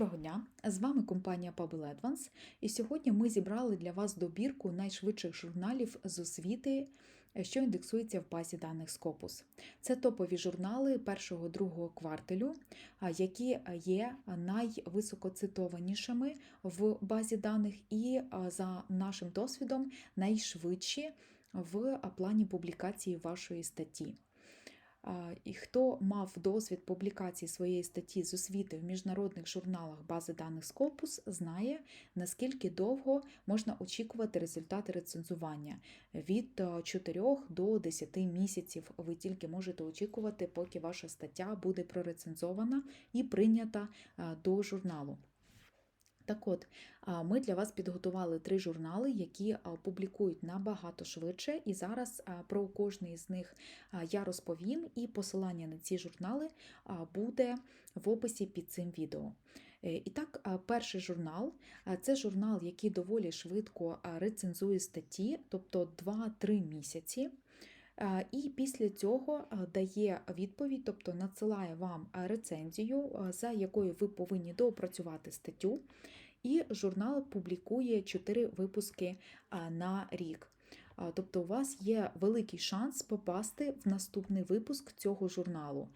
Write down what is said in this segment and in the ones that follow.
Доброго дня! З вами компанія Pubble Advance, і сьогодні ми зібрали для вас добірку найшвидших журналів з освіти, що індексується в базі даних Scopus. Це топові журнали першого-другого кварталю, які є найвисокоцитованішими в базі даних і, за нашим досвідом, найшвидші в плані публікації вашої статті. І хто мав досвід публікації своєї статті з освіти в міжнародних журналах бази даних Scopus, знає, наскільки довго можна очікувати результати рецензування. Від 4 до 10 місяців ви тільки можете очікувати, поки ваша стаття буде прорецензована і прийнята до журналу. Так от, ми для вас підготували три журнали, які публікують набагато швидше. І зараз про кожний з них я розповім, і посилання на ці журнали буде в описі під цим відео. Е, І так, перший журнал це журнал, який доволі швидко рецензує статті, тобто 2-3 місяці. І після цього дає відповідь, тобто надсилає вам рецензію, за якою ви повинні доопрацювати статтю. І журнал публікує 4 випуски на рік. Тобто у вас є великий шанс попасти в наступний випуск цього журналу.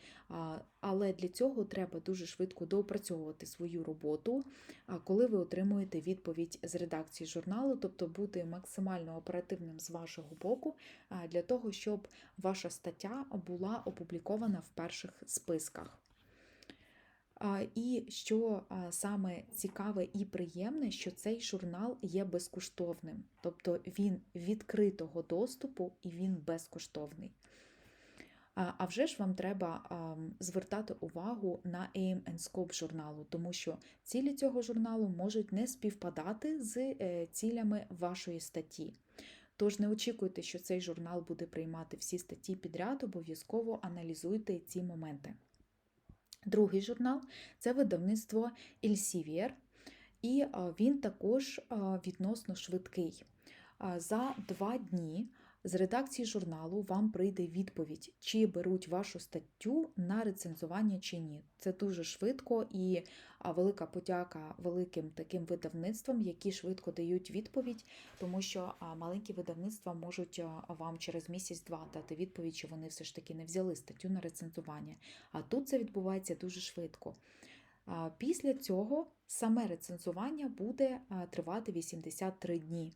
Але для цього треба дуже швидко доопрацьовувати свою роботу, коли ви отримуєте відповідь з редакції журналу, тобто бути максимально оперативним з вашого боку, для того, щоб ваша стаття була опублікована в перших списках. І що саме цікаве і приємне, що цей журнал є безкоштовним, тобто він відкритого доступу і він безкоштовний. А а вже ж вам треба звертати увагу на Aim and Scope журналу, тому що цілі цього журналу можуть не співпадати з е, цілями вашої статті. Тож не очікуйте, що цей журнал буде приймати всі статті підряд, обов'язково аналізуйте ці моменти. Другий журнал це видавництво Elsevier, і він також відносно швидкий. За два дні з редакції журналу вам прийде відповідь, чи беруть вашу статтю на рецензування чи ні. Це дуже швидко і велика подяка великим таким видавництвам, які швидко дають відповідь, тому що маленькі видавництва можуть вам через місяць-два дати відповідь, що вони все ж таки не взяли статтю на рецензування. А тут це відбувається дуже швидко. Після цього саме рецензування буде тривати 83 дні.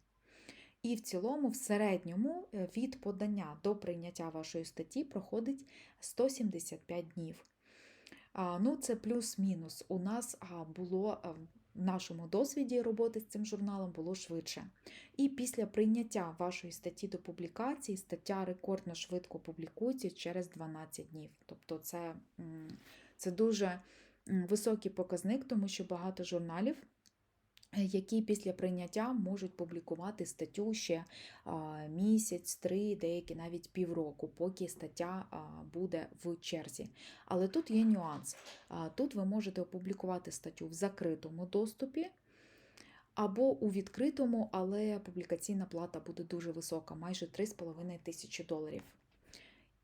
І в цілому, в середньому, е, від подання до прийняття вашої статті проходить 175 днів. Ну, це плюс-мінус. У нас було в нашому досвіді роботи з цим журналом було швидше. І після прийняття вашої статті до публікації стаття рекордно швидко публікується через 12 днів. Тобто, це, це дуже високий показник, тому що багато журналів. Які після прийняття можуть публікувати статтю ще місяць, три, деякі навіть півроку, поки стаття буде в черзі. Але тут є нюанс. Тут ви можете опублікувати статтю в закритому доступі або у відкритому, але публікаційна плата буде дуже висока, майже 3,5 тисячі доларів.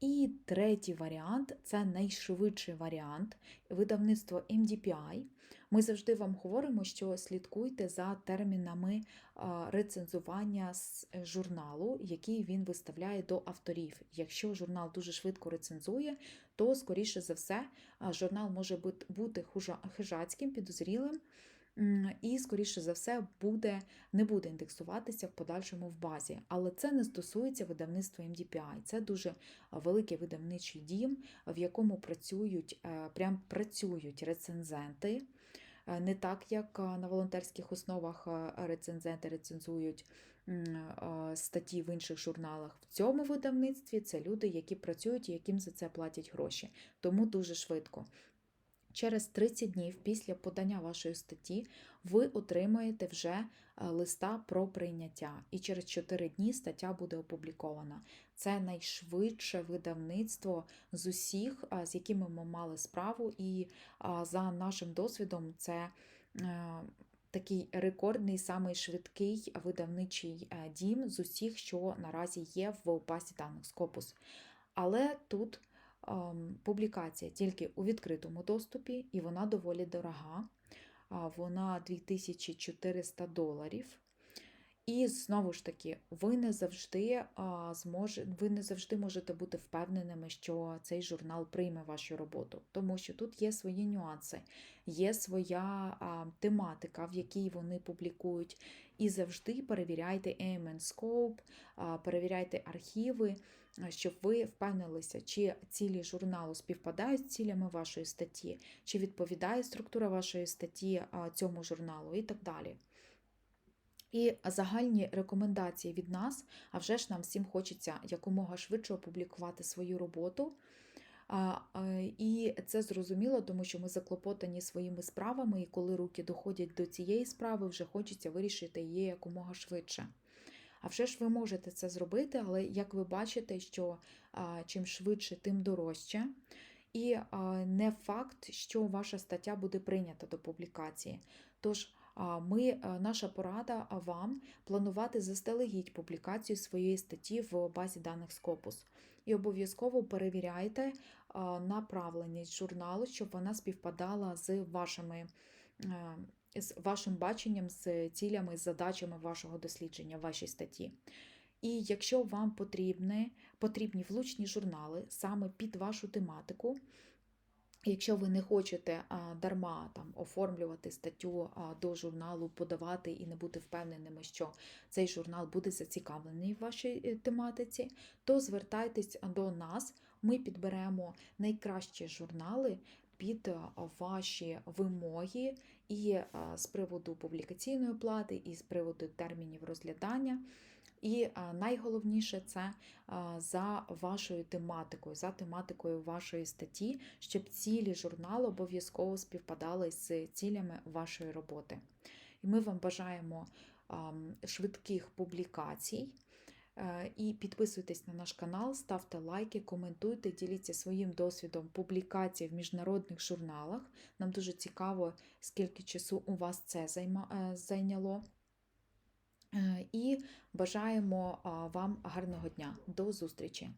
І третій варіант це найшвидший варіант видавництво MDPI. Ми завжди вам говоримо, що слідкуйте за термінами рецензування з журналу, який він виставляє до авторів. Якщо журнал дуже швидко рецензує, то, скоріше за все, журнал може бути хижацьким, підозрілим. І, скоріше за все, буде, не буде індексуватися в подальшому в базі. Але це не стосується видавництва MDPI. Це дуже великий видавничий дім, в якому працюють, е, прям працюють рецензенти. Е, Не так, як е, на волонтерських основах рецензенти рецензують статті в інших журналах. В цьому видавництві це люди, які працюють і яким за це платять гроші. Тому дуже швидко. Через 30 днів після подання вашої статті ви отримаєте вже е, листа про прийняття, і через 4 дні стаття буде опублікована. Це найшвидше видавництво з усіх, з якими ми мали справу, і за нашим досвідом це е, такий рекордний, самий швидкий видавничий е, дім з усіх, що наразі є в базі даних Scopus. Але тут публікація тільки у відкритому доступі, і вона доволі дорога. вона 2400 доларів. І знову ж таки, ви не завжди зможе, ви не завжди можете бути впевненими, що цей журнал прийме вашу роботу, тому що тут є свої нюанси, є своя тематика, в якій вони публікують. І завжди перевіряйте AMN Scope, а, перевіряйте архіви, щоб ви впевнилися, чи цілі журналу співпадають з цілями вашої статті, чи відповідає структура вашої статті цьому журналу і так далі. І загальні рекомендації від нас, а вже ж нам всім хочеться якомога швидше опублікувати свою роботу. Е, І це зрозуміло, тому що ми заклопотані своїми справами, і коли руки доходять до цієї справи, вже хочеться вирішити її якомога швидше. А вже ж ви можете це зробити, але як ви бачите, що чим швидше, тим дорожче. І не факт, що ваша стаття буде прийнята до публікації. Тож, ми, наша порада вам планувати заздалегідь публікацію своєї статті в базі даних Scopus. І обов'язково перевіряйте направленість журналу, щоб вона співпадала з вашими. з вашим баченням, з цілями, з задачами вашого дослідження, вашій статті. І якщо вам потрібні, потрібні влучні журнали саме під вашу тематику, якщо ви не хочете а, дарма там, оформлювати статтю а, до журналу, подавати і не бути впевненими, що цей журнал буде зацікавлений в вашій е, тематиці, то звертайтесь до нас, ми підберемо найкращі журнали під а, ваші вимоги і а, з приводу публікаційної плати, і з приводу термінів розглядання. І найголовніше це за вашою тематикою, за тематикою вашої статті, щоб цілі журналу обов'язково співпадали з цілями вашої роботи. І ми вам бажаємо швидких публікацій. Е, І підписуйтесь на наш канал, ставте лайки, коментуйте, діліться своїм досвідом публікацій в міжнародних журналах. Нам дуже цікаво, скільки часу у вас це е, зайняло. Е, І бажаємо вам гарного дня. До зустрічі!